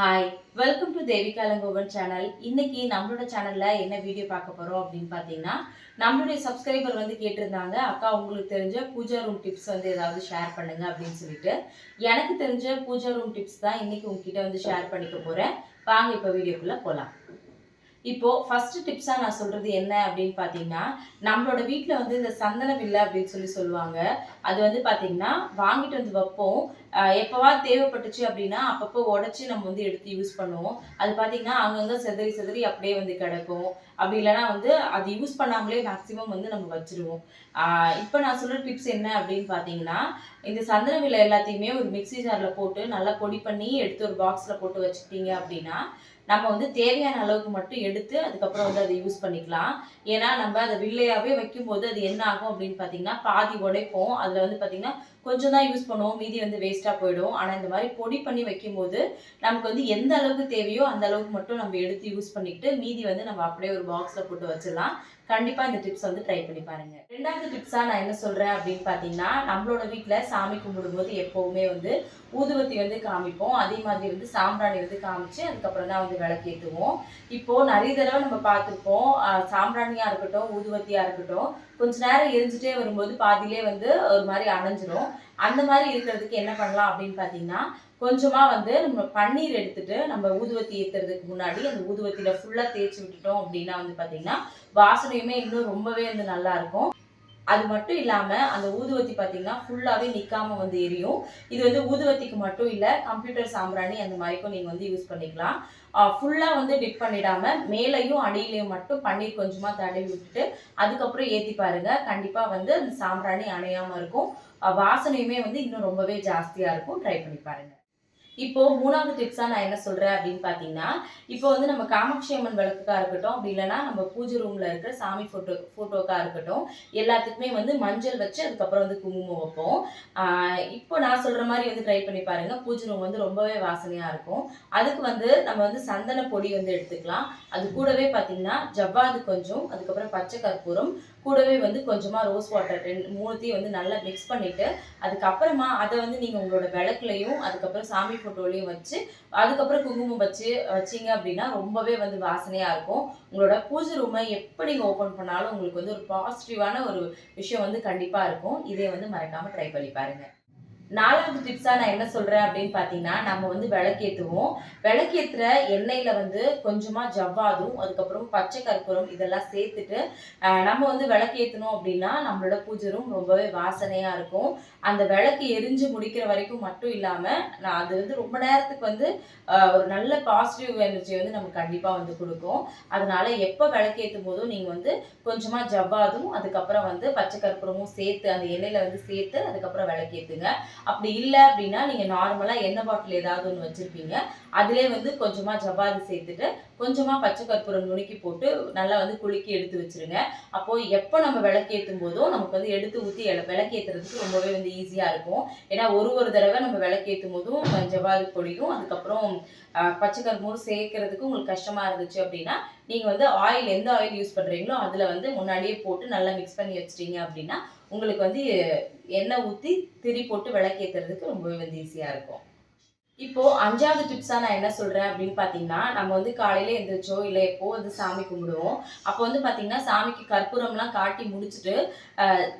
Hi welcome to Devika Langovan channel இன்னைக்கு நம்மளோட சேனல்ல என்ன வீடியோ பார்க்க போறோம் அப்படின்னு பார்த்தீங்கன்னா நம்மளுடைய சப்ஸ்கிரைபர் வந்து கேட்டிருந்தாங்க. அக்கா உங்களுக்கு தெரிஞ்ச பூஜா ரூம் டிப்ஸ் வந்து ஏதாவது ஷேர் பண்ணுங்க அப்படின்னு சொல்லிட்டு. எனக்கு தெரிஞ்ச பூஜா ரூம் டிப்ஸ் தான் இன்னைக்கு உங்ககிட்ட வந்து ஷேர் பண்ணிக்க போறேன். வாங்க இப்போ வீடியோக்குள்ள போலாம். இப்போ ஃபர்ஸ்ட் டிப்ஸா நான் சொல்றது என்ன அப்படின்னு பார்த்தீங்கன்னா நம்மளோட வீட்டில் வந்து இந்த சந்தன வில்லை அப்படின்னு சொல்லி சொல்லுவாங்க. அது வந்து பார்த்தீங்கன்னா வாங்கிட்டு வந்து வைப்போம். எப்போவா எப்பவா தேவைப்பட்டுச்சு அப்படின்னா அப்பப்போ உடச்சி நம்ம வந்து எடுத்து யூஸ் பண்ணுவோம். அது பார்த்தீங்கன்னா அங்கங்கே செதறி செதறி அப்படியே வந்து கிடக்கும். அப்படி இல்லைன்னா வந்து அது யூஸ் பண்ணாமலே மேக்ஸிமம் வந்து நம்ம வச்சிருவோம். இப்போ நான் சொல்ற டிப்ஸ் என்ன அப்படின்னு பார்த்தீங்கன்னா இந்த சந்தன விலை எல்லாத்தையுமே ஒரு மிக்ஸி ஜாரில் போட்டு நல்லா பொடி பண்ணி எடுத்து ஒரு பாக்ஸில் போட்டு வச்சுக்கிட்டீங்க அப்படின்னா நம்ம வந்து தேவையான அளவுக்கு மட்டும் எடுத்து அதுக்கப்புறம் வந்து அதை யூஸ் பண்ணிக்கலாம். ஏன்னா நம்ம அதை வில்லையாகவே வைக்கும்போது அது என்ன ஆகும் அப்படின்னு பார்த்தீங்கன்னா பாதி உடைப்போம். அதில் வந்து பார்த்தீங்கன்னா கொஞ்சம் தான் யூஸ் பண்ணுவோம். மீதி வந்து வேஸ்ட்டாக போயிடும். ஆனால் இந்த மாதிரி பொடி பண்ணி வைக்கும்போது நமக்கு வந்து எந்த அளவுக்கு தேவையோ அந்த அளவுக்கு மட்டும் நம்ம எடுத்து யூஸ் பண்ணிக்கிட்டு மீதி வந்து நம்ம அப்படியே ஒரு பாக்ஸில் போட்டு வச்சிடலாம். கண்டிப்பாக இந்த டிப்ஸ் வந்து ட்ரை பண்ணி பாருங்க. ரெண்டாவது டிப்ஸாக நான் என்ன சொல்கிறேன் அப்படின்னு பார்த்தீங்கன்னா நம்மளோட வீட்டில் சாமி கும்பிடும்போது எப்போவுமே வந்து ஊதுவத்தி வந்து காமிப்போம். அதே மாதிரி வந்து சாம்பிராணி வந்து காமிச்சு அதுக்கப்புறம் தான் வந்து விளக்கேற்றுவோம் இப்போ நிறைய தடவை நம்ம பார்த்துருப்போம் சாம்பிராணியாக சாம்பிராணியா இருக்கட்டும் ஊதுவத்தியா இருக்கட்டும் கொஞ்ச நேரம் எரிஞ்சுட்டே வரும்போது பாதியிலே வந்து ஒரு மாதிரி அணைஞ்சிரும். அந்த மாதிரி இருக்கிறதுக்கு என்ன பண்ணலாம் அப்படின்னு பார்த்தீங்கன்னா கொஞ்சமாக வந்து நம்ம பன்னீர் எடுத்துட்டு நம்ம ஊதுவத்தி ஏற்றுறதுக்கு முன்னாடி அந்த ஊதுவத்தியில் ஃபுல்லாக தேய்ச்சி விட்டுட்டோம் அப்படின்னா வந்து பார்த்தீங்கன்னா வாசனையுமே இன்னும் ரொம்பவே வந்து நல்லா இருக்கும் அது மட்டும் இல்லாமல் அந்த ஊதுவத்தி பார்த்தீங்கன்னா ஃபுல்லாகவே நிற்காமல் வந்து எரியும். இது வந்து ஊதுவத்திக்கு மட்டும் இல்லை கம்ப்யூட்டர் சாம்பிராணி அந்த மாதிரிக்கும் நீங்கள் வந்து யூஸ் பண்ணிக்கலாம். ஃபுல்லாக வந்து டிப் பண்ணிடாம மேலையும் அடியிலையும் மட்டும் பன்னீர் கொஞ்சமாக தடவி விட்டுட்டு அதுக்கப்புறம் ஏற்றி பாருங்க. கண்டிப்பாக வந்து அந்த சாம்பிராணி அணையாமல் இருக்கும். வாசனையுமே வந்து இன்னும் ரொம்பவே ஜாஸ்தியாக இருக்கும். ட்ரை பண்ணி பாருங்கள் இப்போ மூணாவது டிப்ஸா நான் என்ன சொல்றேன் அப்படின்னு பார்த்தீங்கன்னா இப்போ வந்து நம்ம காமாட்சி அம்மன் விளக்குக்கா இருக்கட்டும் அப்படி இல்லைன்னா நம்ம பூஜை ரூம்ல இருக்கிற சாமி போட்டோ போட்டோக்கா இருக்கட்டும் எல்லாத்துக்குமே வந்து மஞ்சள் வச்சு அதுக்கப்புறம் வந்து குங்குமம் வைப்போம். இப்போ நான் சொல்ற மாதிரி வந்து ட்ரை பண்ணி பாருங்க. பூஜை ரூம் வந்து ரொம்பவே வாசனையா இருக்கும். அதுக்கு வந்து நம்ம வந்து சந்தன பொடி வந்து எடுத்துக்கலாம். அது கூடவே பார்த்தீங்கன்னா ஜவ்வாது கொஞ்சம் அதுக்கப்புறம் பச்சை கற்பூரம் கூடவே வந்து கொஞ்சமாக ரோஸ் வாட்டர் ரெண்டு மூணுத்தையும் வந்து நல்லா மிக்ஸ் பண்ணிட்டு அதுக்கப்புறமா அதை வந்து நீங்கள் உங்களோட விளக்குலையும் அதுக்கப்புறம் சாமி ஃபோட்டோலையும் வச்சு அதுக்கப்புறம் குங்குமம் வச்சு வச்சீங்க அப்படின்னா ரொம்பவே வந்து வாசனையாக இருக்கும். உங்களோட பூஜை ரூமை எப்போ நீங்கள் ஓப்பன் பண்ணாலும் உங்களுக்கு வந்து ஒரு பாசிட்டிவான ஒரு விஷயம் வந்து கண்டிப்பாக இருக்கும். இதே வந்து மறக்காமல் ட்ரை பண்ணி பாருங்கள் நாலாவது டிப்ஸா நான் என்ன சொல்றேன் அப்படின்னு பார்த்தீங்கன்னா நம்ம வந்து விளக்கேற்றுவோம் விளக்கேற்றுற எண்ணெயில வந்து கொஞ்சமா ஜவ்வாதும் அதுக்கப்புறம் பச்சை கற்பூரம் இதெல்லாம் சேர்த்துட்டு நம்ம வந்து விளக்கேற்றணும் அப்படின்னா நம்மளோட பூஜை ரூம் ரொம்பவே வாசனையா இருக்கும். அந்த விளக்கு எரிஞ்சு முடிக்கிற வரைக்கும் மட்டும் இல்லாம நான் அது வந்து ரொம்ப நேரத்துக்கு வந்து ஒரு நல்ல பாசிட்டிவ் எனர்ஜி வந்து நமக்கு கண்டிப்பா வந்து கொடுக்கும். அதனால எப்போ விளக்கேற்றும் போதும் நீங்க வந்து கொஞ்சமா ஜவ்வாதும் அதுக்கப்புறம் வந்து பச்சை கற்பூரமும் சேர்த்து அந்த எண்ணெயில வந்து சேர்த்து அதுக்கப்புறம் விளக்கேத்துங்க. அப்படி இல்லை அப்படின்னா நீங்க நார்மலா எண்ணெய் பாட்டில் ஏதாவது ஒன்று வச்சிருப்பீங்க. அதிலே வந்து கொஞ்சமா ஜவ்வாது சேர்த்துட்டு கொஞ்சமா பச்சை கற்பூரம் நுணுக்கி போட்டு நல்லா வந்து குலுக்கி எடுத்து வச்சிருங்க. அப்போ எப்போ நம்ம விளக்கேற்றும் போதும் நமக்கு வந்து எடுத்து ஊற்றி விளக்கேற்றுறதுக்கு ரொம்பவே வந்து ஈஸியா இருக்கும். ஏன்னா ஒரு ஒரு தடவை நம்ம விளக்கேற்றும் போதும் ஜவ்வாது பொடியும் அதுக்கப்புறம் பச்சை கற்பூரம் சேர்க்கறதுக்கு உங்களுக்கு கஷ்டமா இருந்துச்சு அப்படின்னா நீங்க வந்து ஆயில் எந்த ஆயில் யூஸ் பண்றீங்களோ அதுல வந்து முன்னாடியே போட்டு நல்லா மிக்ஸ் பண்ணி வச்சிட்டீங்க அப்படின்னா உங்களுக்கு வந்து எண்ணெய் ஊற்றி திரி போட்டு விளக்கேற்றுறதுக்கு ரொம்பவே வந்து ஈஸியாக இருக்கும். இப்போ அஞ்சாவது டிப்ஸா நான் என்ன சொல்றேன் அப்படின்னு பார்த்தீங்கன்னா நம்ம வந்து காலையில எந்திரிச்சோ இல்லை எப்போ வந்து சாமி கும்பிடுவோம். அப்போ வந்து பாத்தீங்கன்னா சாமிக்கு கற்பூரம்லாம் காட்டி முடிச்சுட்டு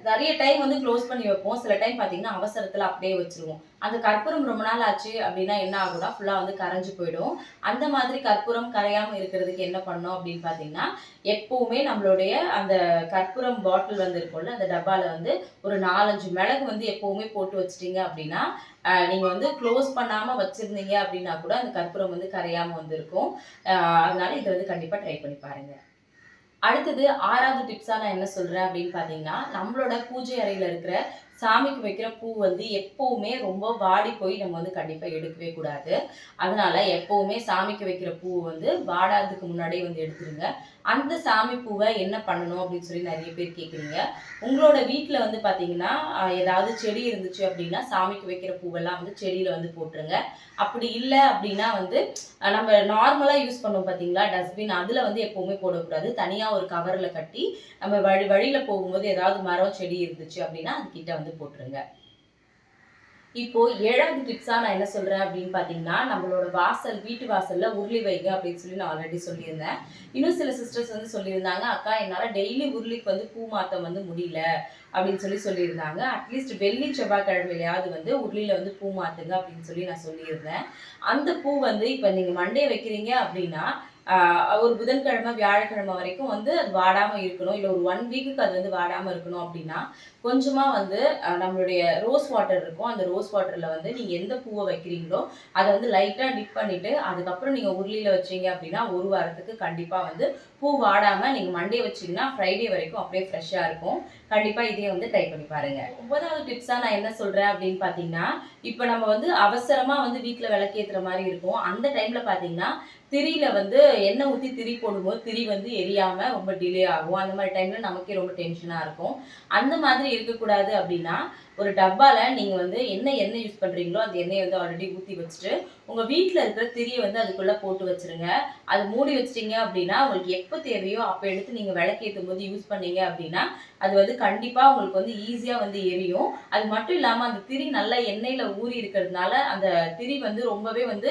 நிறைய டைம் வந்து க்ளோஸ் பண்ணி வைப்போம். சில டைம் பாத்தீங்கன்னா அவசரத்தில் அப்படியே வச்சிருவோம். அந்த கற்பூரம் ரொம்ப நாள் ஆச்சு அப்படின்னா என்ன ஆகும்னா ஃபுல்லாக வந்து கரைஞ்சு போயிடும். அந்த மாதிரி கற்பூரம் கரையாமல் இருக்கிறதுக்கு என்ன பண்ணோம் அப்படின்னு பார்த்தீங்கன்னா எப்பவுமே நம்மளுடைய அந்த கற்பூரம் பாட்டில் வந்து இருக்கும்ல அந்த டப்பால வந்து ஒரு நாலஞ்சு மிளகு வந்து எப்பவுமே போட்டு வச்சிட்டீங்க அப்படின்னா ஆஹ் நீங்க வந்து க்ளோஸ் பண்ணாம வச்சிருந்தீங்க அப்படின்னா கூட அந்த கற்பூரம் வந்து கரையாம வந்திருக்கும். ஆஹ் அதனால இதை வந்து கண்டிப்பா ட்ரை பண்ணி பாருங்க. அடுத்தது ஆறாவது டிப்ஸா நான் என்ன சொல்றேன் அப்படின்னு பார்த்தீங்கன்னா நம்மளோட பூஜை அறையில இருக்கிற சாமிக்கு வைக்கிற பூ வந்து எப்பவுமே ரொம்ப வாடி போய் நம்ம வந்து கண்டிப்பாக எடுக்கவே கூடாது. அதனால எப்பவுமே சாமிக்கு வைக்கிற பூ வந்து வாடாததுக்கு முன்னாடியே வந்து எடுத்துருங்க. அந்த சாமி பூவை என்ன பண்ணணும் அப்படின்னு சொல்லி நிறைய பேர் கேட்குறீங்க உங்களோட வீட்டில் வந்து பார்த்தீங்கன்னா ஏதாவது செடி இருந்துச்சு அப்படின்னா சாமிக்கு வைக்கிற பூவெல்லாம் வந்து செடியில் வந்து போட்டுருங்க. அப்படி இல்லை அப்படின்னா வந்து நம்ம நார்மலாக யூஸ் பண்ணுவோம் பார்த்தீங்களா டஸ்ட்பின் அதில் வந்து எப்போவுமே போடக்கூடாது. தனியாக ஒரு கவரில் கட்டி நம்ம வழி வழியில் போகும்போது ஏதாவது மரம் செடி இருந்துச்சு அப்படின்னா அது கிட்ட வந்து போட்டுருங்க. இப்போ ஏழாவது டிப்ஸா நான் என்ன சொல்றேன் அப்படின்னு பாத்தீங்கன்னா நம்மளோட வாசல் வீட்டு வாசல்ல உருளி வைங்க அப்படின்னு சொல்லி நான் ஆல்ரெடி சொல்லியிருந்தேன். இன்னும் சில சிஸ்டர்ஸ் வந்து சொல்லியிருந்தாங்க அக்கா என்னால டெய்லி உருளிக்கு வந்து பூ மாத்தம் வந்து முடியல அப்படின்னு சொல்லி சொல்லியிருந்தாங்க. அட்லீஸ்ட் வெள்ளி செவ்வாய்க்கிழமையிலையாவது வந்து உருளியில வந்து பூ மாத்துங்க அப்படின்னு சொல்லி நான் சொல்லியிருந்தேன். அந்த பூ வந்து இப்போ நீங்க மண்டே வைக்கிறீங்க அப்படின்னா ஒரு புதன்கிழமை வியாழக்கிழமை வரைக்கும் வந்து அது வாடாமல் இருக்கணும். இல்லை ஒரு ஒன் வீக்குக்கு அது வந்து வாடாமல் இருக்கணும் அப்படின்னா கொஞ்சமாக வந்து நம்மளுடைய ரோஸ் வாட்டர் இருக்கும். அந்த ரோஸ் வாட்டரில் வந்து நீங்கள் எந்த பூவை வைக்கிறீங்களோ அதை வந்து லைட்டாக டிப் பண்ணிவிட்டு அதுக்கப்புறம் நீங்கள் உருளியில் வச்சீங்க அப்படின்னா ஒரு வாரத்துக்கு கண்டிப்பாக வந்து பூ வாடாமல் நீங்கள் மண்டே வச்சீங்கன்னா ஃப்ரைடே வரைக்கும் அப்படியே ஃப்ரெஷ்ஷாக இருக்கும். கண்டிப்பாக இதே வந்து ட்ரை பண்ணி பாருங்க. ஒன்பதாவது டிப்ஸாக நான் என்ன சொல்கிறேன் அப்படின்னு பார்த்தீங்கன்னா இப்போ நம்ம வந்து அவசரமாக வந்து வீட்டில் விளக்கேற்றுற மாதிரி இருக்கும். அந்த டைமில் பார்த்தீங்கன்னா திரியில வந்து எண்ணெய் ஊற்றி திரி போடும்போது திரி வந்து எரியாம ரொம்ப டிலே ஆகும். அந்த மாதிரி டைம்ல நமக்கே ரொம்ப டென்ஷனா இருக்கும். அந்த மாதிரி இருக்கக்கூடாது அப்படின்னா ஒரு டப்பால நீங்க வந்து என்ன எண்ணெய் யூஸ் பண்றீங்களோ அந்த எண்ணெயை வந்து ஆல்ரெடி ஊத்தி வச்சுட்டு உங்க வீட்டில் இருக்கிற திரியை வந்து அதுக்குள்ள போட்டு வச்சிருங்க. அது மூடி வச்சிட்டீங்க அப்படின்னா உங்களுக்கு எப்போ தேவையோ அப்போ எடுத்து நீங்க விளக்கேற்றும் போது யூஸ் பண்ணீங்க அப்படின்னா அது வந்து கண்டிப்பா உங்களுக்கு வந்து ஈஸியா வந்து எரியும். அது மட்டும் இல்லாம அந்த திரி நல்லா எண்ணெயில ஊறி இருக்கிறதுனால அந்த திரி வந்து ரொம்பவே வந்து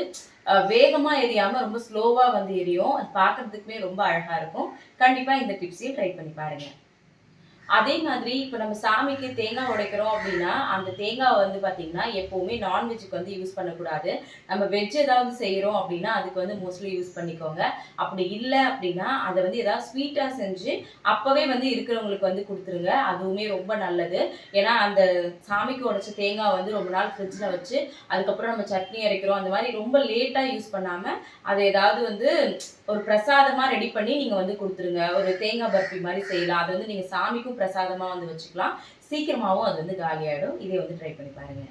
வேகமாக வேகமா எரியாம ரொம்ப ஸ்லோவா வந்து எரியும். அது பார்க்கிறதுக்குமே ரொம்ப அழகா இருக்கும். கண்டிப்பா இந்த டிப்ஸையும் ட்ரை பண்ணி பாருங்க. அதே மாதிரி இப்போ நம்ம சாமிக்கு தேங்காய் உடைக்கிறோம் அப்படின்னா அந்த தேங்காவை வந்து பார்த்தீங்கன்னா எப்போவுமே நான்வெஜ்ஜுக்கு வந்து யூஸ் பண்ணக்கூடாது. நம்ம வெஜ் ஏதாவது செய்கிறோம் அப்படின்னா அதுக்கு வந்து மோஸ்ட்லி யூஸ் பண்ணிக்கோங்க. அப்படி இல்லை அப்படின்னா அதை வந்து ஏதாவது ஸ்வீட்டாக செஞ்சு அப்போவே வந்து இருக்கிறவங்களுக்கு வந்து கொடுத்துருங்க. அதுவுமே ரொம்ப நல்லது. ஏன்னா அந்த சாமிக்கு உடைச்ச தேங்காய் வந்து ரொம்ப நாள் ஃப்ரிட்ஜில் வச்சு அதுக்கப்புறம் நம்ம சட்னி அரைக்கிறோம் அந்த மாதிரி ரொம்ப லேட்டாக யூஸ் பண்ணாமல் அதை ஏதாவது வந்து ஒரு பிரசாதமாக ரெடி பண்ணி நீங்கள் வந்து கொடுத்துருங்க. ஒரு தேங்காய் பர்ஃபி மாதிரி செய்யலாம். அது வந்து நீங்கள் சாமிக்கும் பிரசாதமாக வந்து வச்சுக்கலாம். சீக்கிரமாகவும் அது வந்து காலியாகிடும் இதை வந்து ட்ரை பண்ணி பாருங்க.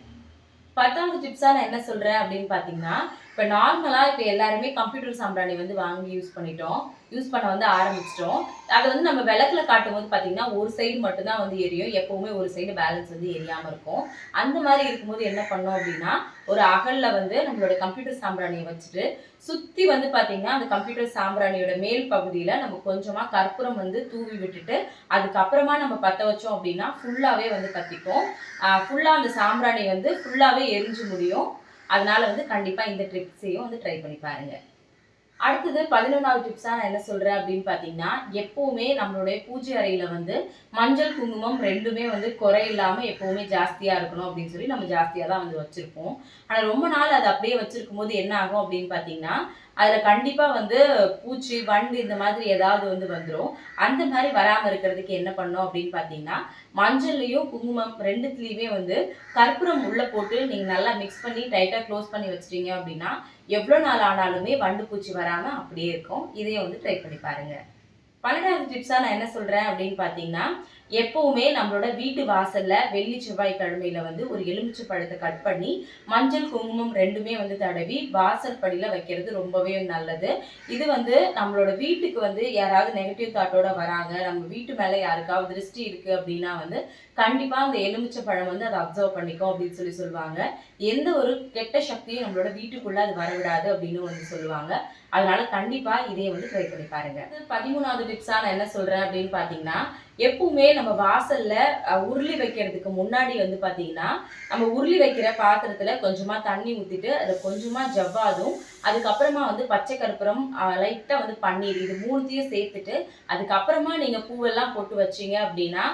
பத்தாவது டிப்ஸாக நான் என்ன சொல்கிறேன் அப்படின்னு பார்த்தீங்கன்னா இப்போ நார்மலாக இப்போ எல்லாருமே கம்ப்யூட்டர் சாம்பிராணி வந்து வாங்கி யூஸ் பண்ணிட்டோம். யூஸ் பண்ண வந்து ஆரம்பிச்சிட்டோம். அதை வந்து நம்ம விளக்குல காட்டும் போது பார்த்தீங்கன்னா ஒரு சைடு மட்டும்தான் வந்து எரியும். எப்போவுமே ஒரு சைடு பேலன்ஸ் வந்து எரியாமல் இருக்கும். அந்த மாதிரி இருக்கும்போது என்ன பண்ணோம் அப்படின்னா ஒரு அகலில் வந்து நம்மளோட கம்ப்யூட்டர் சாம்பிராணியை வச்சுட்டு சுற்றி வந்து பார்த்தீங்கன்னா அந்த கம்ப்யூட்டர் சாம்பிராணியோட மேல் பகுதியில் நம்ம கொஞ்சமாக கற்பூரம் வந்து தூவி விட்டுட்டு அதுக்கப்புறமா நம்ம பற்ற வச்சோம் அப்படின்னா ஃபுல்லாகவே வந்து கத்திக்கும் ஃபுல்லாக அந்த சாம்பிராணி வந்து ஃபுல்லாகவே எரிஞ்சு முடியும். அதனால வந்து கண்டிப்பாக இந்த ட்ரிப்ஸையும் வந்து ட்ரை பண்ணி பாருங்க. அடுத்தது பதினொன்றாவது டிப்ஸாக நான் என்ன சொல்கிறேன் அப்படின்னு பார்த்தீங்கன்னா எப்போவுமே நம்மளுடைய பூஜை அறையில் வந்து மஞ்சள் குங்குமம் ரெண்டுமே வந்து குறை இல்லாமல் எப்போவுமே ஜாஸ்தியாக இருக்கணும் அப்படின்னு சொல்லி நம்ம ஜாஸ்தியாக தான் வந்து வச்சுருப்போம். ஆனால் ரொம்ப நாள் அது அப்படியே வச்சுருக்கும் போது என்ன ஆகும் அப்படின்னு பார்த்தீங்கன்னா அதில் கண்டிப்பாக வந்து பூச்சி வண்டு இந்த மாதிரி ஏதாவது வந்து வந்துடும் அந்த மாதிரி வராமல் இருக்கிறதுக்கு என்ன பண்ணோம் அப்படின்னு பார்த்தீங்கன்னா மஞ்சள்லையும் குங்குமம் ரெண்டுத்துலேயுமே வந்து கற்பூரம் உள்ளே போட்டு நீங்கள் நல்லா மிக்ஸ் பண்ணி டைட்டாக க்ளோஸ் பண்ணி வச்சிட்டீங்க அப்படின்னா எவ்வளோ நாள் ஆனாலுமே வண்டு பூச்சி வராமல் அப்படியே இருக்கும். இதையும் வந்து ட்ரை பண்ணி பாருங்கள் பன்னெண்டாவது டிப்ஸாக நான் என்ன சொல்கிறேன் அப்படின்னு பார்த்தீங்கன்னா எப்பவுமே நம்மளோட வீட்டு வாசல்ல வெள்ளி செவ்வாய்க்கிழமையில வந்து ஒரு எலுமிச்சை பழத்தை கட் பண்ணி மஞ்சள் குங்குமம் ரெண்டுமே வந்து தடவி வாசல் படியில வைக்கிறது ரொம்பவே நல்லது. இது வந்து நம்மளோட வீட்டுக்கு வந்து யாராவது நெகட்டிவ் தாட்டோட வராங்க நம்ம வீட்டு மேல யாருக்காவது திருஷ்டி இருக்கு அப்படின்னா வந்து கண்டிப்பா அந்த எலுமிச்சை பழம் வந்து அதை அப்சர்வ் பண்ணிக்கும் அப்படின்னு சொல்லி சொல்லுவாங்க. எந்த ஒரு கெட்ட சக்தியும் நம்மளோட வீட்டுக்குள்ள அது வரவிடாது அப்படின்னு வந்து சொல்லுவாங்க. அதனால கண்டிப்பா இதையே வந்து ட்ரை பண்ணி பாருங்க. பதிமூணாவது டிப்ஸா நான் என்ன சொல்றேன் அப்படின்னு பாத்தீங்கன்னா எப்பவுமே நம்ம வாசல்ல உருளி வைக்கிறதுக்கு முன்னாடி வந்து பாத்தீங்கன்னா நம்ம உருளி வைக்கிற பாத்திரத்துல கொஞ்சமா தண்ணி ஊத்திட்டு அதை கொஞ்சமா ஜவ்வாதும் அதுக்கப்புறமா வந்து பச்சை கற்பூரம் லைட்டா வந்து பன்னீர் இது மூணுத்தையும் சேர்த்துட்டு அதுக்கப்புறமா நீங்க பூவெல்லாம் போட்டு வச்சீங்க அப்படின்னா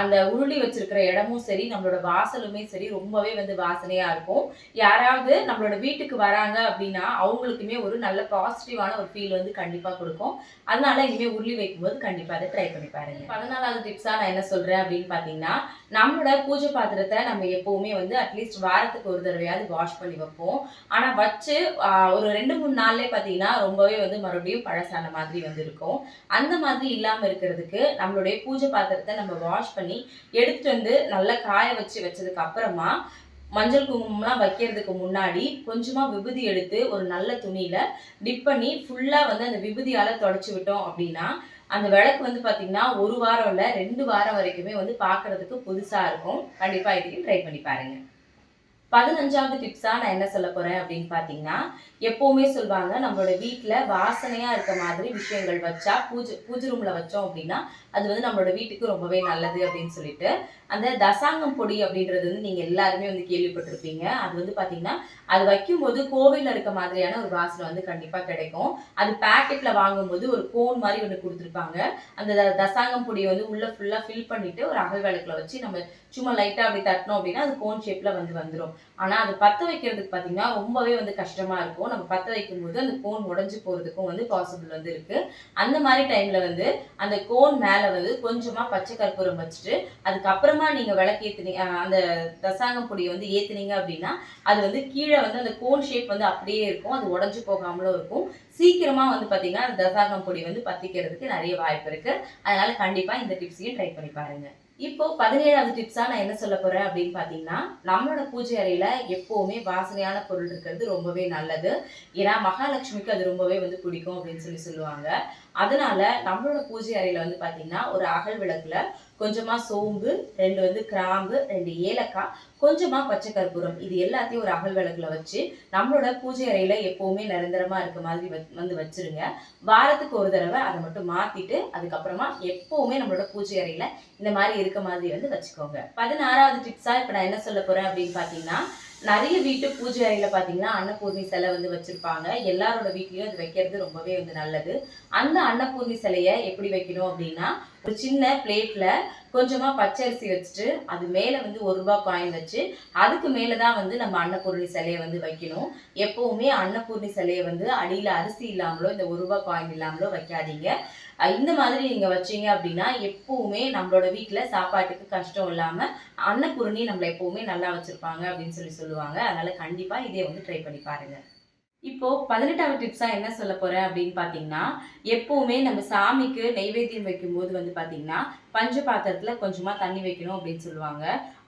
அந்த உருளி வச்சிருக்கிற இடமும் சரி நம்மளோட வாசலுமே சரி ரொம்பவே வந்து வாசனையா இருக்கும். யாராவது நம்மளோட வீட்டுக்கு வராங்க அப்படின்னா அவங்களுக்குமே ஒரு நல்ல பாசிட்டிவான ஒரு ஃபீல் வந்து கண்டிப்பா கொடுக்கும். அதனால இனிமேல் உருளி வைக்கும்போது கண்டிப்பாக அதை ட்ரை பண்ணி பாருங்க. பதினாலாவது டிப்ஸா நான் என்ன சொல்றேன் அப்படின்னு பாத்தீங்கன்னா நம்மளோட பூஜை பாத்திரத்தை நம்ம எப்போவுமே வந்து அட்லீஸ்ட் வாரத்துக்கு ஒரு தடவையாவது வாஷ் பண்ணி வைப்போம். ஆனா வச்சு ஒரு ரெண்டு மூணு நாள்லேயே பாத்தீங்கன்னா ரொம்பவே வந்து மறுபடியும் பழசான மாதிரி வந்து இருக்கும் அந்த மாதிரி இல்லாம இருக்கிறதுக்கு நம்மளுடைய பூஜை பாத்திரத்தை நம்ம வாஷ் பண்ணி எடுத்துட்டு வந்து நல்லா காய வச்சு வச்சதுக்கு அப்புறமா மஞ்சள் குங்குமம்லாம் வைக்கிறதுக்கு முன்னாடி கொஞ்சமாக விபூதி எடுத்து ஒரு நல்ல துணியில் டிப் பண்ணி ஃபுல்லாக வந்து அந்த விபூதியால் தொடச்சி விட்டோம் அப்படின்னா அந்த விளக்கு வந்து பார்த்திங்கன்னா ஒரு வாரம் இல்லை ரெண்டு வாரம் வரைக்குமே வந்து பார்க்குறதுக்கு புதுசாக இருக்கும். கண்டிப்பாக இதையும் ட்ரை பண்ணி பாருங்கள் பதினஞ்சாவது டிப்ஸாக நான் என்ன சொல்ல போகிறேன் அப்படின்னு பார்த்தீங்கன்னா எப்போவுமே சொல்லுவாங்க நம்மளோட வீட்டில் வாசனையாக இருக்க மாதிரி விஷயங்கள் வச்சா பூஜை பூஜை ரூமில் வச்சோம் அப்படின்னா அது வந்து நம்மளோட வீட்டுக்கு ரொம்பவே நல்லது அப்படின்னு சொல்லிட்டு அந்த தசாங்கம் பொடி அப்படின்றது வந்து நீங்கள் எல்லாருமே வந்து கேள்விப்பட்டிருப்பீங்க. அது வந்து பார்த்தீங்கன்னா அது வைக்கும்போது கோவிலில் இருக்க மாதிரியான ஒரு வாசனை வந்து கண்டிப்பாக கிடைக்கும். அது பேக்கெட்டில் வாங்கும்போது ஒரு கோன் மாதிரி ஒன்று கொடுத்துருப்பாங்க. அந்த தசாங்கம் பொடியை வந்து உள்ள ஃபுல்லாக ஃபில் பண்ணிட்டு ஒரு அகல் விளக்கில் வச்சு நம்ம சும்மா லைட்டாக அப்படி தட்டினோம் அப்படின்னா அது கோன் ஷேப்பில் வந்து வந்துடும் ஆனா அது பத்த வைக்கிறதுக்கு பாத்தீங்கன்னா ரொம்பவே வந்து கஷ்டமா இருக்கும். நம்ம பத்த வைக்கும்போது அந்த கோன் உடஞ்சு போறதுக்கும் வந்து பாசிபிள் வந்து இருக்கு. அந்த மாதிரி டைம்ல வந்து அந்த கோன் மேல வந்து கொஞ்சமா பச்சை கற்பூரம் வச்சுட்டு அதுக்கப்புறமா நீங்க விளக்கேத்துனீங்க அஹ் அந்த தசாங்கம் பொடியை வந்து ஏத்துனீங்க அப்படின்னா அது வந்து கீழே வந்து அந்த கோன் ஷேப் வந்து அப்படியே இருக்கும். அது உடஞ்சு போகாமலும் இருக்கும். சீக்கிரமா வந்து பாத்தீங்கன்னா அந்த தசாங்கம் பொடி வந்து பத்திக்கிறதுக்கு நிறைய வாய்ப்பு இருக்கு. அதனால கண்டிப்பா இந்த டிப்ஸையும் ட்ரை பண்ணி பாருங்க. இப்போ பதினேழாவது டிப்ஸா நான் என்ன சொல்ல போறேன் அப்படின்னு பாத்தீங்கன்னா நம்மளோட பூஜை அறையில எப்பவுமே வாசனையான பொருள் இருக்கிறது ரொம்பவே நல்லது. ஏன்னா மகாலட்சுமிக்கு அது ரொம்பவே வந்து பிடிக்கும் அப்படின்னு சொல்லி சொல்லுவாங்க. அதனால நம்மளோட பூஜை அறையில வந்து பாத்தீங்கன்னா ஒரு அகல் விளக்குல கொஞ்சமாக சோம்பு ரெண்டு வந்து கிராம்பு ரெண்டு ஏலக்காய் கொஞ்சமாக பச்சை கற்பூரம். இது எல்லாத்தையும் ஒரு அகல் விளக்குல வச்சு நம்மளோட பூஜை அறையில் எப்போவுமே நிரந்தரமாக இருக்க மாதிரி வ- வந்து வச்சிருங்க. வாரத்துக்கு ஒரு தடவை அதை மட்டும் மாற்றிட்டு அதுக்கப்புறமா எப்போவுமே நம்மளோட பூஜை அறையில் இந்த மாதிரி இருக்க மாதிரி வந்து வச்சுக்கோங்க. பதினாறாவது டிப்ஸாக இப்போ நான் என்ன சொல்ல போகிறேன் அப்படின்னு பார்த்தீங்கன்னா நிறைய வீட்டு பூஜை அறையில பாத்தீங்கன்னா அன்னபூர்ணி சிலை வந்து வச்சிருப்பாங்க. எல்லாரோட வீட்லயும் அது வைக்கிறது ரொம்பவே வந்து நல்லது. அந்த அன்னபூர்ணி சிலையை எப்படி வைக்கணும் அப்படின்னா ஒரு சின்ன பிளேட்ல கொஞ்சமா பச்சரிசி வச்சுட்டு அது மேல வந்து ஒரு ரூபாய் காயின் வச்சு அதுக்கு மேலதான் வந்து நம்ம அன்னபூர்ணி சிலையை வந்து வைக்கணும். எப்பவுமே அன்னபூர்ணி சிலையை வந்து அடியில அரிசி இல்லாமலோ இந்த ஒரு ரூபாய் காயின் இல்லாமலோ வைக்காதீங்க. இந்த மாதிரி நீங்கள் வச்சிங்க அப்படின்னா எப்போவுமே நம்மளோட வீட்டில் சாப்பாட்டுக்கு கஷ்டம் இல்லாமல் அன்னபூர்ணி நம்மளை எப்போவுமே நல்லா வச்சுருப்பாங்க அப்படின்னு சொல்லி சொல்லுவாங்க. அதனால் கண்டிப்பாக இதே வந்து ட்ரை பண்ணி பாருங்கள் இப்போ பதினெட்டாவது டிப்ஸா என்ன சொல்ல போறேன் அப்படின்னு பாத்தீங்கன்னா எப்பவுமே நம்ம சாமிக்கு நெய்வேத்தியம் வைக்கும்போது வந்து பாத்தீங்கன்னா பஞ்ச பாத்திரத்துல கொஞ்சமா தண்ணி வைக்கணும் அப்படின்னு சொல்லுவாங்க.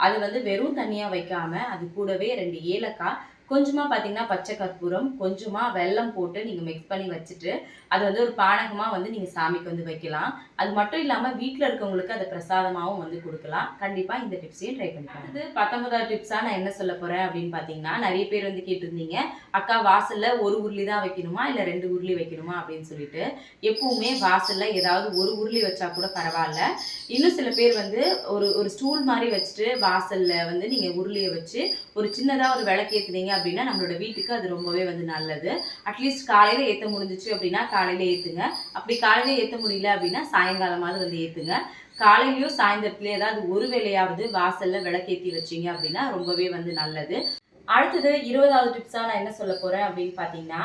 அது வந்து வெறும் தண்ணியா வைக்காம அது கூடவே ரெண்டு ஏலக்காய் கொஞ்சமா பாத்தீங்கன்னா பச்சை கற்பூரம் கொஞ்சமா வெல்லம் போட்டு நீங்க மிக்ஸ் பண்ணி வச்சுட்டு அது வந்து ஒரு பானகமா வந்து நீங்க சாமிக்கு வந்து வைக்கலாம். அது மட்டும் இல்லாமல் வீட்டில் இருக்கவங்களுக்கு அதை பிரசாதமாகவும் வந்து கொடுக்கலாம். கண்டிப்பாக இந்த டிப்ஸையும் ட்ரை பண்ணி பாருங்க பத்தொன்பதாவது டிப்ஸாக நான் என்ன சொல்ல போகிறேன் அப்படின்னு பார்த்தீங்கன்னா நிறைய பேர் வந்து கேட்டிருந்தீங்க. அக்கா வாசலில் ஒரு உருளி தான் வைக்கணுமா? இல்லை ரெண்டு உருளி வைக்கணுமா? அப்படின்னு சொல்லிட்டு. எப்பவுமே வாசலில் ஏதாவது ஒரு உருளி வச்சா கூட பரவாயில்ல. இன்னும் சில பேர் வந்து ஒரு ஒரு ஸ்டூல் மாதிரி வச்சுட்டு வாசலில் வந்து நீங்கள் உருளியை வச்சு ஒரு சின்னதாக ஒரு விளக்கேத்துனீங்க அப்படின்னா நம்மளோட வீட்டுக்கு அது ரொம்பவே வந்து நல்லது. அட்லீஸ்ட் காலையில் ஏற்ற முடிஞ்சிச்சு அப்படின்னா காலையில் ஏற்றுங்க அப்படி காலையில் ஏற்ற முடியல அப்படின்னா சாயங்காலமாவது வந்து ஏற்றுங்க காலையிலையும் சாயந்தரத்துலயோ ஏதாவது ஒரு வேலையாவது வாசல்ல விளக்கேற்றி வச்சீங்க அப்படின்னா ரொம்பவே வந்து நல்லது. அடுத்தது இருபதாவது டிப்ஸாக நான் என்ன சொல்ல போகிறேன் அப்படின்னு பார்த்தீங்கன்னா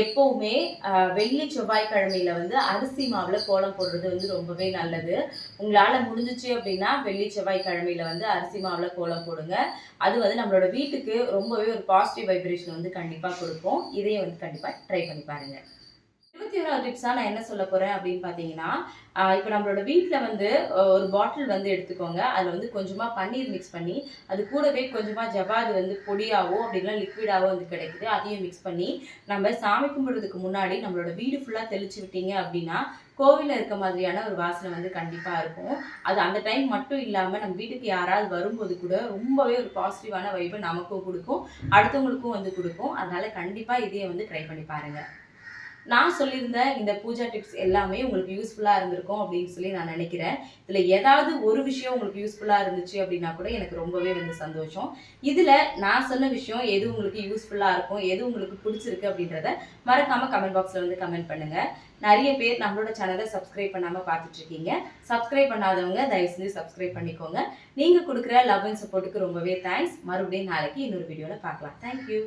எப்போவுமே வெள்ளி செவ்வாய்க்கிழமையில வந்து அரிசி மாவில் கோலம் போடுறது வந்து ரொம்பவே நல்லது. உங்களால் முடிஞ்சிச்சு அப்படின்னா வெள்ளி செவ்வாய்க்கிழமையில வந்து அரிசி மாவில் கோலம் போடுங்க. அது வந்து நம்மளோட வீட்டுக்கு ரொம்பவே ஒரு பாசிட்டிவ் வைப்ரேஷன் வந்து கண்டிப்பாக கொடுப்போம் இதையும் வந்து கண்டிப்பாக ட்ரை பண்ணி பாருங்கள் இருபத்தி ஓராவது டிப்ஸாக நான் என்ன சொல்ல போகிறேன் அப்படின்னு பார்த்தீங்கன்னா இப்போ நம்மளோட வீட்டில் வந்து ஒரு பாட்டில் வந்து எடுத்துக்கோங்க. அதில் வந்து கொஞ்சமாக பன்னீர் மிக்ஸ் பண்ணி அது கூடவே கொஞ்சமாக ஜவாது வந்து பொடியாகவோ அப்படின்னா லிக்விடாகவோ வந்து கிடைக்குது. அதையும் மிக்ஸ் பண்ணி நம்ம சாமி கும்பிடுறதுக்கு முன்னாடி நம்மளோட வீடு ஃபுல்லாக தெளிச்சு விட்டீங்க அப்படின்னா கோவிலில் இருக்க மாதிரியான ஒரு வாசனை வந்து கண்டிப்பாக இருக்கும். அது அந்த டைம் மட்டும் இல்லாமல் நம்ம வீட்டுக்கு யாராவது வரும்போது கூட ரொம்பவே ஒரு பாசிட்டிவான வைப்பை நமக்கும் கொடுக்கும். அடுத்தவங்களுக்கும் வந்து கொடுக்கும். அதனால கண்டிப்பாக இதையே வந்து ட்ரை பண்ணி பாருங்கள் நான் சொல்லியிருந்த இந்த பூஜா டிப்ஸ் எல்லாமே உங்களுக்கு யூஸ்ஃபுல்லாக இருந்திருக்கும் அப்படின்னு சொல்லி நான் நினைக்கிறேன். இதில் ஏதாவது ஒரு விஷயம் உங்களுக்கு யூஸ்ஃபுல்லாக இருந்துச்சு அப்படின்னா கூட எனக்கு ரொம்பவே வந்து சந்தோஷம். இதில் நான் சொன்ன விஷயம் எது உங்களுக்கு யூஸ்ஃபுல்லாக இருக்கும் எது உங்களுக்கு பிடிச்சிருக்கு அப்படின்றத மறக்காமல் கமெண்ட் பாக்ஸில் வந்து கமெண்ட் பண்ணுங்கள் நிறைய பேர் நம்மளோட சேனலை சப்ஸ்கிரைப் பண்ணாமல் பார்த்துட்ருக்கீங்க. சப்ஸ்கிரைப் பண்ணாதவங்க தயவு செஞ்சு சப்ஸ்கிரைப் பண்ணிக்கோங்க. நீங்கள் கொடுக்குற லவ் அண்ட் சப்போர்ட்டுக்கு ரொம்பவே தேங்க்ஸ் மறுபடியும் நாளைக்கு இன்னொரு வீடியோவில் பார்க்கலாம். தேங்க்யூ